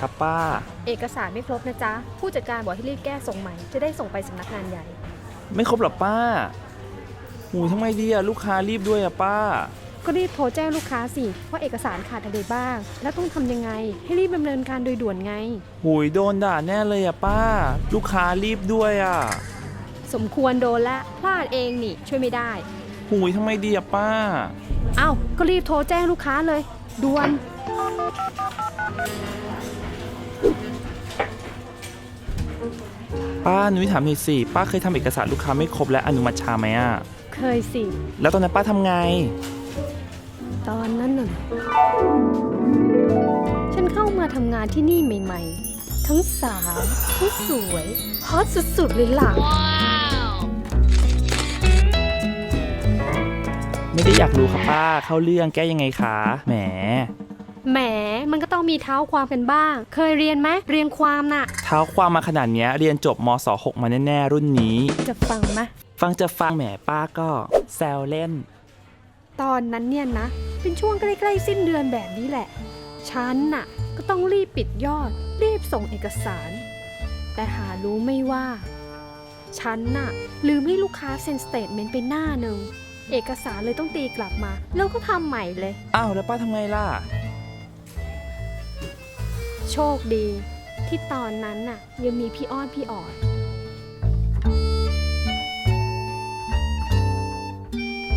ครับป้า เอกสารไม่ครบนะจ๊ะ ผู้จัดการบอกให้รีบแก้ส่งใหม่ จะได้ส่งไปสำนักงานใหญ่ ไม่ครบหรอป้าหูทำไมดีอะลูกค้ารีบด้วยอะป้า ก็รีบโทรแจ้งลูกค้าสิ ว่าเอกสารขาดอะไรบ้าง แล้วต้องทำยังไง ให้รีบดำเนินการโดยด่วนไง หุยโดนด่าแน่เลยอะป้า ลูกค้ารีบด้วยอะสมควรโดนละพลาดเองนี่ช่วยไม่ได้ หุยทำไมดีอะป้า เอ้าก็รีบโทรแจ้งลูกค้าเลยด่วน ป้าหนุ้ยถามหน่อยสิป้าเคยทำเอกสารลูกค้าไม่ครบและอนุมัติช้าไหมอะเคยสิ แล้วตอนนั้นป้าทำไง ตอนนั้นน่ะฉันเข้ามาทำงานที่นี่ใหม่ๆ ทั้งสาวทั้งสวยฮอตสุดๆเลยล่ะ ไม่ได้อยากรู้ค่ะป้าเข้าเรื่องแก้ยังไงคะแหม แหมมันก็ต้องมีเท้าความกันบ้าง เคยเรียนไหมเรียนความน่ะ เท้าความมาขนาดเนี้ยเรียนจบมศ6มาแน่ๆ รุ่นนี้ จะฟังไหมฟังจะฟังแหมป้าก็ แซวเล่น ตอนนั้นเนี่ยนะ เป็นช่วงใกล้ๆ สิ้นเดือนแบบนี้แหละ ฉันน่ะ ก็ต้องรีบปิดยอด รีบส่งเอกสาร แต่หารู้ไม่ว่า ฉันน่ะ ลืมให้ลูกค้าเซ็นสเตทเมนต์ไปหน้าหนึ่ง เอกสารเลยต้องตีกลับมา แล้วก็ทำใหม่เลย อ้าวแล้วป้าทำไงล่ะ โชคดีที่ตอนนั้นน่ะ ยังมีพี่อ้อนพี่ออด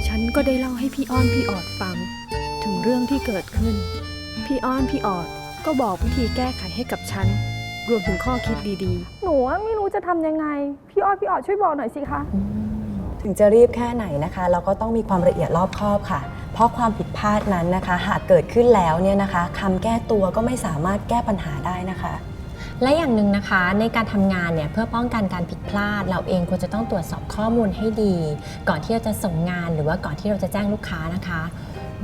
ฉันก็ได้เล่าให้พี่อ้อนพี่ออดฟัง ถึงเรื่องที่เกิดขึ้น พี่อ้อนพี่ออดก็บอกวิธีแก้ไขให้กับฉัน รวมถึงข้อคิดดีหนูอะไม่รู้จะทำยังไง พี่อ้อยพี่ออดช่วยบอกหน่อยสิคะ ถึงจะรีบแค่ไหนนะคะ เราก็ต้องมีความละเอียดรอบคอบค่ะเพ ราะความผิดพลาดนั้นนะคะ หากเกิดขึ้นแล้วเนี่ยนะคะคำแก้ตัวก็ไม่สามารถแก้ปัญหาได้นะคะ และอย่างหนึ่งนะคะในการทำงานเนี่ยเพื่อป้องกันการผิดพลาด เราเองควรจะต้องตรวจสอบข้อมูลให้ดี ก่อนที่เราจะส่งงานหรือว่าก่อนที่เราจะแจ้งลูกค้านะคะ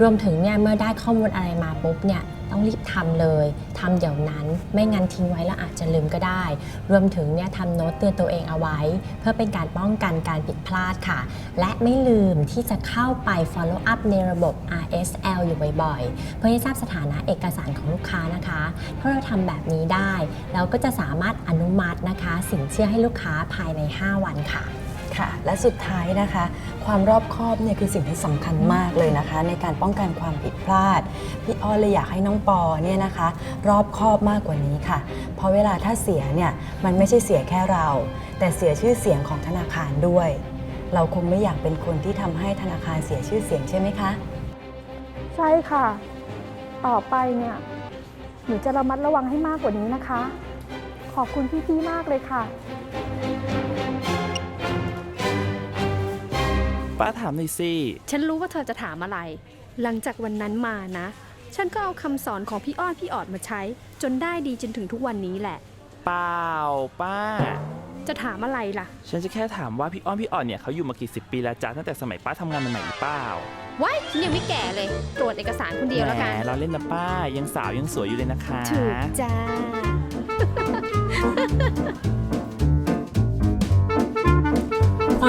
รวมถึงเนี่ยเมื่อได้ข้อมูลอะไรมาปุ๊บเนี่ย ต้องรีบทำเลยทำเดี๋ยวนั้นไม่งั้นทิ้งไว้แล้วอาจจะลืมก็ได้ รวมถึงเนี่ยทำโน้ตเตือนตัวเองเอาไว้ เพื่อเป็นการป้องกันการผิดพลาดค่ะ และไม่ลืมที่จะเข้าไป follow up ในระบบ RSL อยู่บ่อยๆ เพื่อให้ทราบสถานะเอกสารของลูกค้านะคะ ถ้าเราทำแบบนี้ได้ เราก็จะสามารถอนุมัตินะคะ สินเชื่อให้ลูกค้าภายใน 5 วันค่ะ ค่ะ และสุดท้ายนะคะ ความรอบคอบเนี่ยคือสิ่งที่สำคัญมากเลยนะคะ ในการป้องกันความผิดพลาด พี่อ้อเลยอยากให้น้องปอเนี่ยนะคะ รอบคอบมากกว่านี้ค่ะ เพราะเวลาถ้าเสียเนี่ยมันไม่ใช่เสียแค่เรา แต่เสียชื่อเสียงของธนาคารด้วย เราคงไม่อยากเป็นคนที่ทำให้ธนาคารเสียชื่อเสียงใช่ไหมคะ ใช่ค่ะ ต่อไปเนี่ยหนูจะระมัดระวังให้มากกว่านี้นะคะ ขอบคุณพี่ๆมากเลยค่ะ ป้าถามหน่อยสิๆฉันรู้ว่าเธอจะถามอะไร หลังจากวันนั้นมานะ ฉันก็เอาคำสอนของพี่อ้อนพี่ออดมาใช้ จนได้ดีจนถึงทุกวันนี้แหละ เปล่าป้า จะถามอะไรล่ะ ฉันจะแค่ถามว่าพี่อ้อนพี่อ่อนเนี่ยเขาอยู่มากี่สิบปีแล้วจ้าตั้งแต่สมัยป้าทำงานใหม่ๆหรือเปล่าว้ายฉันยังไม่แก่เลย ตรวจเอกสารคนเดียวแล้วกันหมเราเล่นนะป้ายังสาวยังสวยอยู่เลยนะคะ ถูกจ้า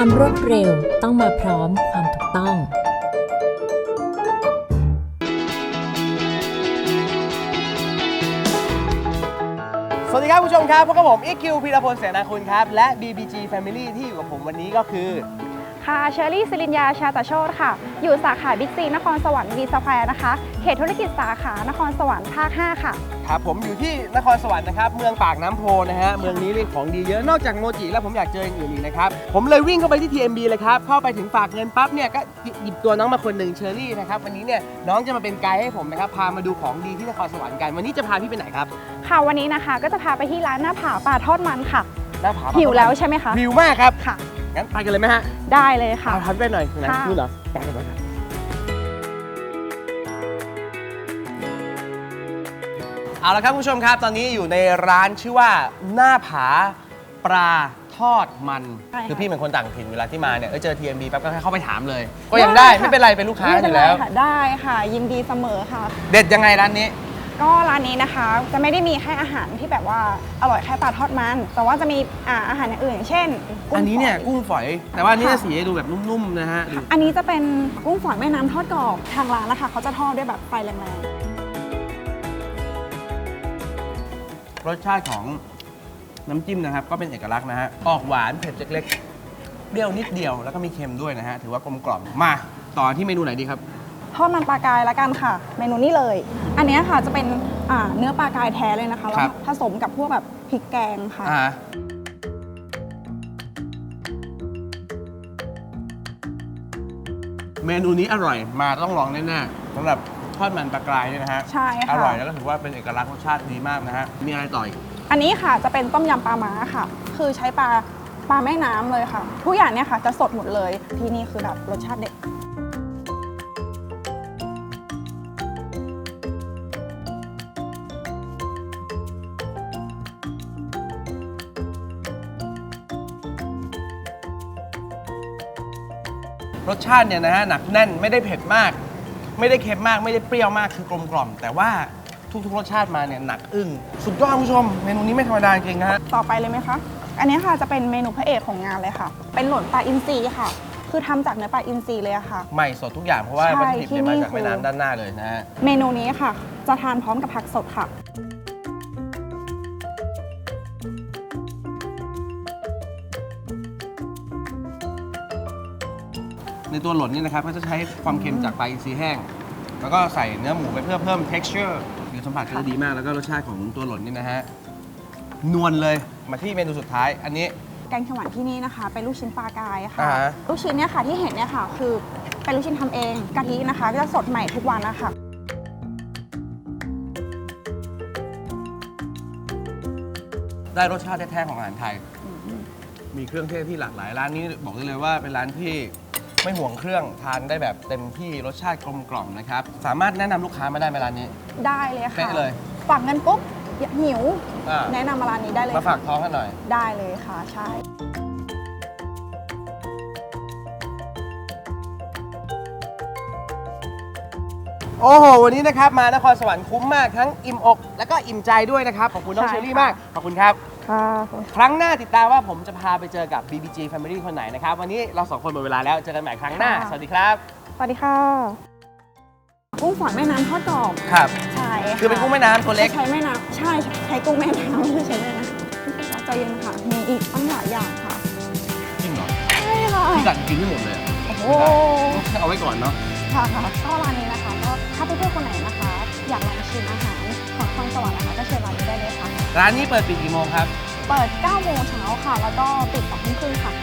ความรวดเร็วต้องมาพร้อมความถูกต้อง สวัสดีครับผู้ชมครับพบกับผม EQ พีรพลเสนาคุณครับ และ BBG Family ที่อยู่กับผมวันนี้ก็คือ ค่ะเชอรี่สิรินยาชาตโชตค่ะ อยู่สาขาบิ๊กซีนครสวรรค์วีสแควร์นะคะ เขตธุรกิจสาขานครสวรรค์ภาค 5 ค่ะ ครับผมอยู่ที่นครสวรรค์นะครับเมืองปากน้ำโพนะฮะเมืองนี้เรื่องของดีเยอะนอกจากโมจิแล้วผมอยากเจออย่างอื่นอีกนะครับผมเลยวิ่งเข้าไปที่ TMB เลยครับเข้าไปถึงฝากเงินปั๊บเนี่ยก็หยิบตัวน้องมาคนหนึ่งเชอรี่นะครับวันนี้เนี่ยน้องจะมาเป็นไกด์ให้ผมนะครับพามาดูของดีที่นครสวรรค์กัน วันนี้จะพาพี่ไปไหนครับค่ะวันนี้นะคะ ก็จะพาไปที่ร้านหน้าผาปลาทอดมันค่ะหน้าผาหิวแล้วใช่ไหมคะหิวมากครับค่ะ งั้นไปกันเลยไหมฮะได้เลยค่ะพาพาพี่ไปหน่อยนะค่ะนู่นเหรอไปกันเลยครับเอาละครับคุณผู้ชมครับ ตอนนี้อยู่ในร้านชื่อว่าหน้าผาปลาทอดมันใช่ค่ะคือพี่เป็นคนต่างถิ่นเวลาที่มาเนี่ยเอ้ยเจอ TMB ปั๊บก็แค่เข้าไปถามเลย ก็ยังได้ไม่เป็นไรเป็นลูกค้าไม่อเป็นยู่ไรแล้ว ค่ะได้ค่ะ ยินดีเสมอค่ะ เด็ดยังไงร้านนี้ ก็ร้านนี้นะคะจะไม่ได้มีแค่อาหารที่แบบว่าอร่อยแค่ปลาทอดมัน แต่ว่าจะมีอ่าอาหารอย่างอื่นอย่างเช่นกุ้งอันนี้เนี่ยฝอยกุ้งฝอย แต่ว่าอันนี้ค่ะจะสีให้ดูแบบนุ่มๆนะฮะดูอันนี้จะเป็นกุ้งฝอยแม่น้ำทอดกรอบทางร้านนะคะเขาจะทอดด้วยแบบไฟแรงรสชาติของน้ำจิ้มนะครับ ก็เป็นเอกลักษณ์นะฮะออกหวานเผ็ดเล็กๆเปรี้ยวนิดเดียวแล้วก็มีเค็มด้วยนะฮะถือว่ากลมกล่อมมาต่อที่เมนูไหนดีครับ ทอดมันปลากายละกันค่ะ เมนูนี้เลย อันเนี้ยค่ะจะเป็นอ่าเนื้อปลากายแท้เลยนะคะแล้วครับ ผสมกับพวกแบบพริกแกงค่ะ อ่าเมนูนี้อร่อยมาต้องลองแน่ๆสำหรับทอดมันปลากรายเนี่ยนะฮะใช่ค่ะ อร่อยแล้วก็ถือว่าเป็นเอกลักษณ์รสชาติดีมากนะฮะมีอะไรต่ออีก อันนี้ค่ะจะเป็นต้มยำปลาม้าค่ะ คือใช้ปลาปลาแม่น้ำเลยค่ะ ทุกอย่างเนี่ยค่ะจะสดหมดเลยที่นี่คือแบบรสชาติเด็ด รสชาติเนี่ยนะฮะหนักแน่นไม่ได้เผ็ดมาก ไม่ได้เค็มมากไม่ได้เปรี้ยวมากคือกลมกล่อม แต่ว่าทุกๆรสชาติมาเนี่ยหนักอึ้งสุดยอดคุณผู้ชมเมนูนี้ไม่ธรรมดาจริงๆนะฮะต่อไปเลยไหมคะ อันนี้ค่ะจะเป็นเมนูพระเอกของงานเลยค่ะ เป็นหล่นปลาอินทรีค่ะ คือทำจากเนื้อปลาอินทรีเลยอะค่ะ ใหม่สดทุกอย่างเพราะว่าใช่วัตถุดิบเนี่ยมาที่นี่จากแม่น้ำด้านหน้าเลยนะฮะ เมนูนี้ค่ะ จะทานพร้อมกับผักสดค่ะ ในตัวหล่นนี่นะครับก็จะใช้ความเค็มจากปลาอินทรีแห้ง แล้วก็ใส่เนื้อหมูไปเพื่อเพิ่ม texture หรือสัมผัสก็จะดีมากแล้วก็รสชาติของตัวหล่นนี่นะฮะนวลเลยมาที่เมนูสุดท้าย อันนี้ แกงเขียวหวานที่นี่นะคะเป็นลูกชิ้นปลากายค่ะ อ่าฮะ ลูกชิ้นเนี่ยค่ะที่เห็นเนี่ยค่ะ คือเป็นลูกชิ้นทำเองกะทินะคะ ก็จะสดใหม่ทุกวันนะคะได้รสชาติแท้ๆของอาหารไทย มีเครื่องเทศที่หลากหลายร้านนี้บอกได้เลยว่าเป็นร้านที่ ไม่ห่วงเครื่องทานได้แบบเต็มที่รสชาติกลมกล่อมนะครับ สามารถแนะนำลูกค้ามาได้ไหมร้านนี้ ได้เลยค่ะเป๊ะเลยฝากเงินปุ๊บอย่าหิว อ่า แนะนำมาร้านนี้ได้เลยมาฝากท้องกันหน่อย ได้เลยค่ะใช่โอ้โห วันนี้นะครับมานครสวรรค์คุ้มมากทั้งอิ่มอก แล้วก็อิ่มใจด้วยนะครับ ขอบคุณน้องใช่เชอรี่ค่ะมาก ขอบคุณครับ ค่ะครั้งหน้าติดตามว่าผมจะพาไปเจอกับ BBG Family คนไหนนะครับ วันนี้เราสองคนหมดเวลาแล้ว เจอกันใหม่ครั้งหน้าค่ะสวัสดีครับ สวัสดีค่ะกุ้งฝอยแม่น้ำทอดกรอบครับ ใช่ะคือเป็นกุ้งแม่น้ำตัวเล็ก ใช้แม่น้ำใช่ใช้กุ้งแม่น้ำไม่ใช่ใช้แม่น้ำใจเย็นค่ะ มีอีกตั้งหลายอย่างค่ะจริงเหรอใช่ค่ะพี่กัดกินไม่หมดเลยอะโอ้โหเอาไว้ก่อนเนาะ ค่ะค่ะก็ร้านนี้นะคะก็ถ้าเพื่อนๆคนไหนนะคะ อยากลองชิมอาหาร ของนครสวรรค์นะคะก็เชิญร้านนี้ได้เลยค่ะ ร้านนี้เปิดปิดกี่โมงครับ เปิด9โมงเช้าค่ะ แล้วก็ปิด2ทุ่มครึ่งค่ะ